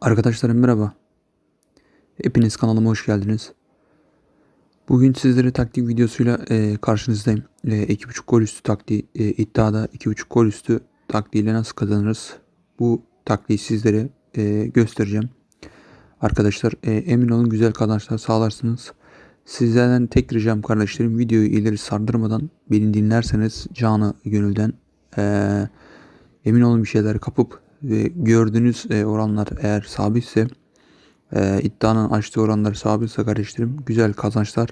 Arkadaşlarım merhaba. Hepiniz kanalıma hoş geldiniz. Bugün sizlere taktik videosuyla e, karşınızdayım. E, 2.5 gol üstü taktiği e, iddiada 2.5 gol üstü taktiğiyle nasıl kazanırız? Bu taktiği sizlere e, göstereceğim. Arkadaşlar e, emin olun güzel kazançlar sağlarsınız. Sizlerden tek ricam kardeşlerim videoyu ileri sardırmadan beni dinlerseniz canı gönülden e, emin olun bir şeyler kapıp ve gördüğünüz e, oranlar eğer sabitse e, iddianın açtığı oranlar sabitse kardeşlerim güzel kazançlar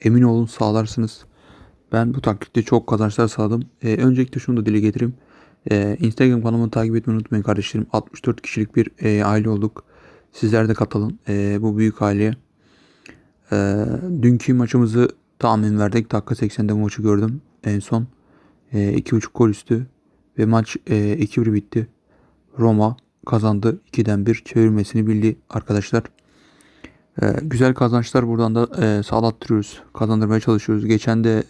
emin olun sağlarsınız. Ben bu taktikte çok kazançlar sağladım. E, öncelikle şunu da dile getireyim. E, Instagram kanalımı takip etmeyi unutmayın kardeşlerim. 64 kişilik bir e, aile olduk. Sizler de katılın bu büyük aileye. Dünkü maçımızı tahmin verdik. Dakika 80'de bu maçı gördüm en son. E, 2.5 gol üstü ve maç e, 2-1 bitti. Roma kazandı. 2'den 1 çevirmesini bildi arkadaşlar. Ee, güzel kazançlar buradan da e, sağlattırıyoruz. Kazandırmaya çalışıyoruz. Geçen de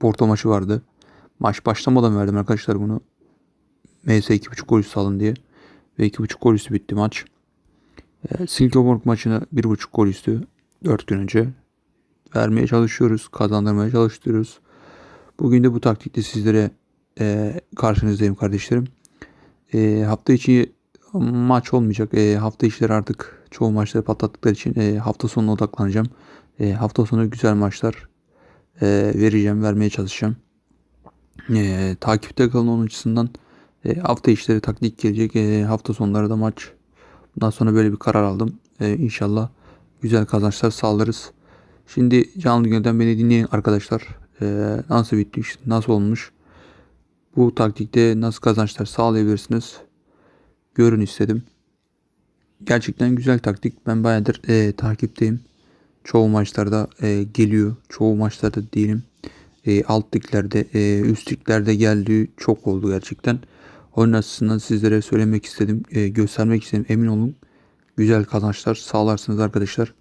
Porto maçı vardı. Maç başlamadan verdim arkadaşlar bunu. MS 2.5 gol üstü alın diye. Ve 2.5 gol üstü bitti maç. E, Silkeborg maçını 1.5 gol üstü 4 gün önce vermeye çalışıyoruz. Kazandırmaya çalıştırıyoruz. Bugün de bu taktikte sizlere e, karşınızdayım kardeşlerim. E, hafta içi maç olmayacak. E, hafta içleri artık çoğu maçları patlattıkları için e, hafta sonuna odaklanacağım. E, hafta sonu güzel maçlar e, vereceğim, vermeye çalışacağım. E, takipte kalın onun açısından e, hafta içleri taktik gelecek. E, hafta sonları da maç. Bundan sonra böyle bir karar aldım. E, inşallah güzel kazançlar sağlarız. Şimdi canlı gönülden beni dinleyin arkadaşlar. E, nasıl bitmiş, nasıl olmuş? Bu taktikte nasıl kazançlar sağlayabilirsiniz? Görün istedim. Gerçekten güzel taktik. Ben bayağıdır e, takipteyim. Çoğu maçlarda e, geliyor. Çoğu maçlarda değilim. E, alt liglerde, e, üst liglerde geldiği çok oldu gerçekten. Onun açısından sizlere söylemek istedim. E, göstermek istedim. Emin olun. Güzel kazançlar sağlarsınız arkadaşlar.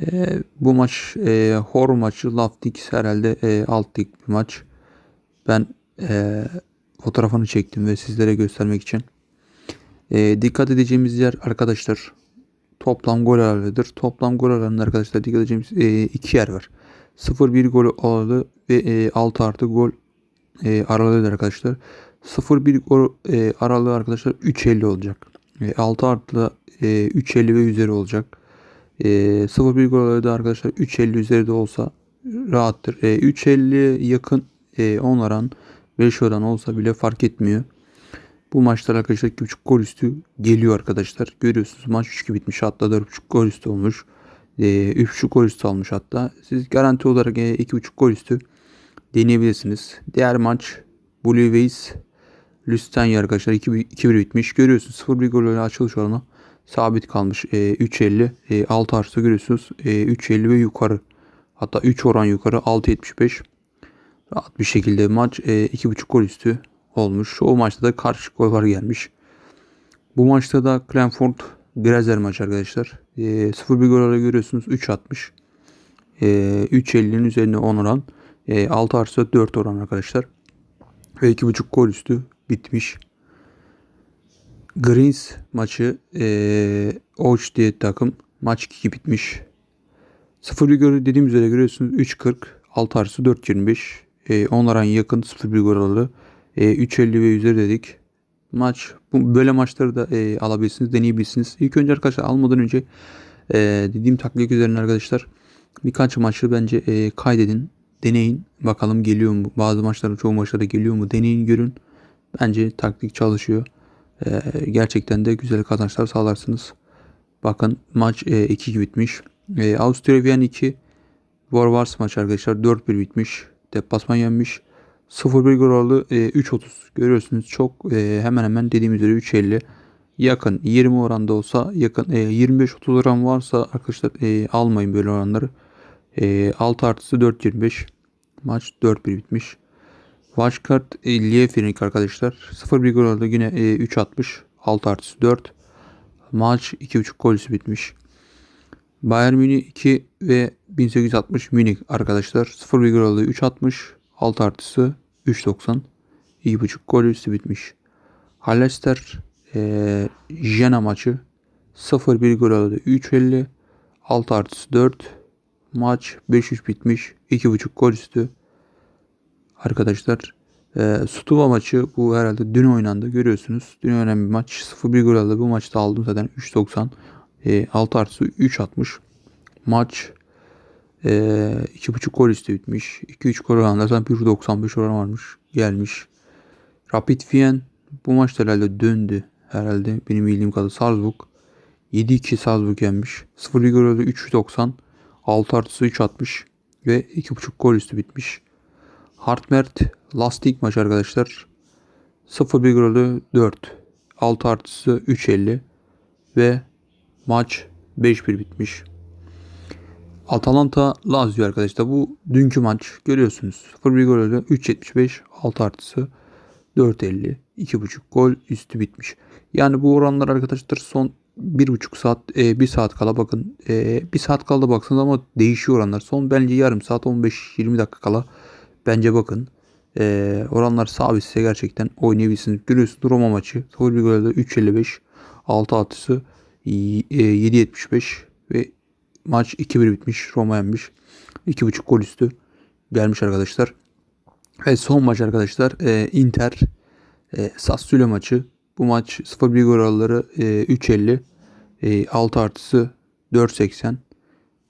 E, bu maç e, Hor maçı. Laftix herhalde e, alt lig bir maç. Ben e, fotoğrafını çektim ve sizlere göstermek için. E, dikkat edeceğimiz yer arkadaşlar toplam gol aralıdır. Toplam gol aralığında arkadaşlar dikkat edeceğimiz e, iki yer var. 0-1 gol aralığı ve e, 6 artı gol e, aralığıdır arkadaşlar. 0-1 gol e, aralığı arkadaşlar 3.50 olacak. E, 6 artı e, 3.50 ve üzeri olacak. E, 0-1 gol aralığı da arkadaşlar 3.50 üzeri de olsa rahattır. E, 3.50 yakın e, 10 oran 5 oran olsa bile fark etmiyor. Bu maçlar arkadaşlar 2.5 gol üstü geliyor arkadaşlar. Görüyorsunuz maç 3-2 bitmiş hatta 4.5 gol üstü olmuş. E, 3.5 gol üstü almış hatta. Siz garanti olarak e, 2.5 gol üstü deneyebilirsiniz. Diğer maç Blue Ways Lüstenya arkadaşlar 2-1 bitmiş. Görüyorsunuz 0-1 gol açılış oranı sabit kalmış. E, 3.50 e, 6 artı görüyorsunuz. E, 3.50 ve yukarı. Hatta 3 oran yukarı 6.75 rahat bir şekilde maç e, 2.5 gol üstü olmuş. O maçta da karşı gol gelmiş. Bu maçta da Clanford Grazer maç arkadaşlar. E, 0-1 gol görüyorsunuz 3 atmış. E, 3.50'nin üzerine 10 oran. E, 6 artı 4 oran arkadaşlar. Ve 2.5 gol üstü bitmiş. Greens maçı e, Oç diye takım. Maç 2 bitmiş. 0-1 gol dediğim üzere görüyorsunuz 3.40 6 artı 4.25 e, onlara yakın 0-1 gol aralığı. E, 3.50 ve üzeri dedik. Maç bu böyle maçları da e, alabilirsiniz, deneyebilirsiniz. İlk önce arkadaşlar almadan önce e, dediğim taktik üzerine arkadaşlar birkaç maçı bence e, kaydedin, deneyin. Bakalım geliyor mu? Bazı maçlarda çoğu maçlarda geliyor mu? Deneyin, görün. Bence taktik çalışıyor. E, gerçekten de güzel kazançlar sağlarsınız. Bakın maç e, 2 bitmiş. E, Avusturya Viyana 2 Warvars maç arkadaşlar 4-1 bitmiş. Deplasman yenmiş. 0-1 gol oranı e, 3.30 görüyorsunuz çok e, hemen hemen dediğim üzere 3.50 yakın 20 oranda olsa yakın e, 25-30 oran varsa arkadaşlar e, almayın böyle oranları. E, 6 artısı 4.25 maç 4-1 bitmiş. Washkart e, Liefering arkadaşlar 0-1 gol oranı yine e, 3.60 6 artısı 4 maç 2.5 golüsü bitmiş. Bayern Münih 2 ve 1860 Münih arkadaşlar 0 gol aldı 3.60 6 artısı 3.90 2.5 gol üstü bitmiş. Hallester e, Jena maçı 0-1 gol aldı 3.50. 6 artısı 4. Maç 5-3 bitmiş. 2.5 gol üstü. Arkadaşlar e, Stuva maçı bu herhalde dün oynandı. Görüyorsunuz. Dün oynanan bir maç. 0-1 gol aldı. Bu maçta aldım zaten 3.90. E, 6 artısı 3.60. Maç e, 2.5 gol üstü bitmiş. 2-3 gol oranında zaten 1.95 oran varmış. Gelmiş. Rapid Wien bu maçta herhalde döndü. Herhalde benim bildiğim kadarıyla Salzburg. 7-2 Salzburg yenmiş. 0-1 gol oldu 3.90. 6 artısı 3.60 ve 2.5 gol üstü bitmiş. Hartmert Lastik maç arkadaşlar. 0-1 gol oldu 4. 6 artısı 3.50 ve maç 5-1 bitmiş. Atalanta Lazio arkadaşlar bu dünkü maç görüyorsunuz. 0-1 gol oldu 3.75 6 artısı 4.50 2.5 gol üstü bitmiş. Yani bu oranlar arkadaşlar son 1.5 saat e, 1 saat kala bakın. E, 1 saat kala da baksanız ama değişiyor oranlar. Son bence yarım saat 15-20 dakika kala bence bakın. E, oranlar sabitse gerçekten oynayabilirsiniz. Görüyorsunuz Roma maçı. 0-1 golde 3.55 6 atısı e, 7.75 ve maç 2-1 bitmiş. Roma yenmiş. 2.5 gol üstü gelmiş arkadaşlar. Ve son maç arkadaşlar e, Inter e, Sassuolo maçı. Bu maç 0-1 gol oranları e, 3.50 e, 6 artısı 4.80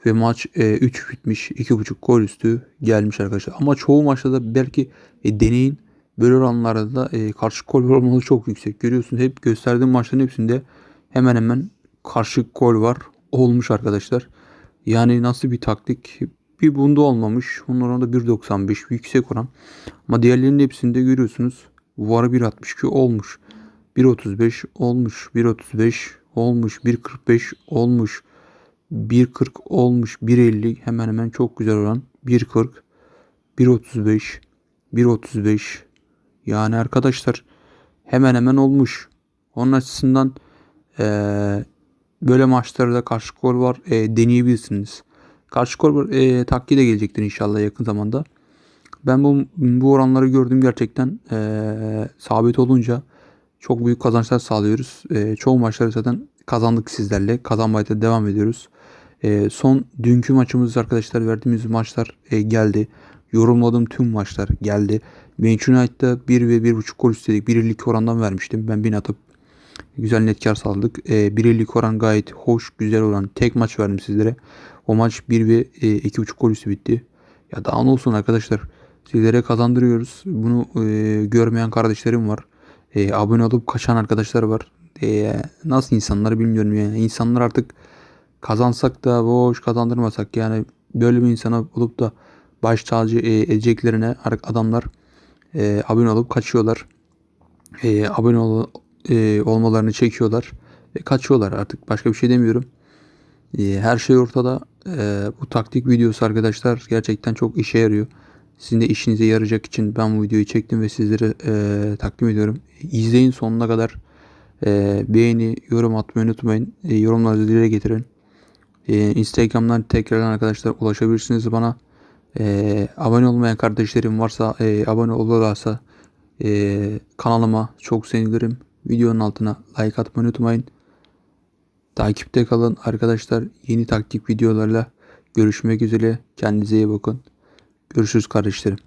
ve maç e, 3 bitmiş 2.5 gol üstü gelmiş arkadaşlar. Ama çoğu maçta da belki e, deneyin böyle oranlarda da e, karşı gol oranları çok yüksek. Görüyorsunuz hep gösterdiğim maçların hepsinde hemen hemen karşı gol var olmuş arkadaşlar. Yani nasıl bir taktik bir bunda olmamış. Bunun oranı da 1.95 yüksek oran. Ama diğerlerinin hepsinde görüyorsunuz. Var 1.62 olmuş. 1.35 olmuş. 1.35 olmuş. 1.45 olmuş. 1.40 olmuş. 1.50 hemen hemen çok güzel oran. 1.40 1.35 1.35 yani arkadaşlar hemen hemen olmuş. Onun açısından eee böyle maçlarda karşı gol var e, deneyebilirsiniz. Karşı gol var e, taktiği de gelecektir inşallah yakın zamanda. Ben bu, bu oranları gördüm gerçekten e, sabit olunca çok büyük kazançlar sağlıyoruz. E, çoğu maçları zaten kazandık sizlerle. Kazanmaya da devam ediyoruz. E, son dünkü maçımız arkadaşlar verdiğimiz maçlar e, geldi. Yorumladığım tüm maçlar geldi. Manchester United'da 1 ve 1.5 gol istedik. 1.52 orandan vermiştim. Ben 1000 atıp güzel net kar sağladık. E, 1.52 oran gayet hoş, güzel olan tek maç verdim sizlere. O maç 1 ve e, 2.5 gol üstü bitti. Ya daha ne olsun arkadaşlar. Sizlere kazandırıyoruz. Bunu e, görmeyen kardeşlerim var. E, abone olup kaçan arkadaşlar var. E, nasıl insanlar bilmiyorum yani. İnsanlar artık kazansak da boş kazandırmasak yani böyle bir insana olup da baş tacı e, edeceklerine adamlar e, abone olup kaçıyorlar. E, abone ol, e, olmalarını çekiyorlar ve kaçıyorlar artık başka bir şey demiyorum. E, her şey ortada. E, bu taktik videosu arkadaşlar gerçekten çok işe yarıyor. Sizin de işinize yarayacak için ben bu videoyu çektim ve sizlere e, takdim ediyorum. İzleyin sonuna kadar. E, beğeni, yorum atmayı unutmayın. E, yorumlarınızı dile getirin. E, Instagram'dan tekrardan arkadaşlar ulaşabilirsiniz bana. E, abone olmayan kardeşlerim varsa e, abone olurlarsa e, kanalıma çok sevinirim. Videonun altına like atmayı unutmayın. Takipte kalın arkadaşlar. Yeni taktik videolarla görüşmek üzere. Kendinize iyi bakın. Görüşürüz kardeşlerim.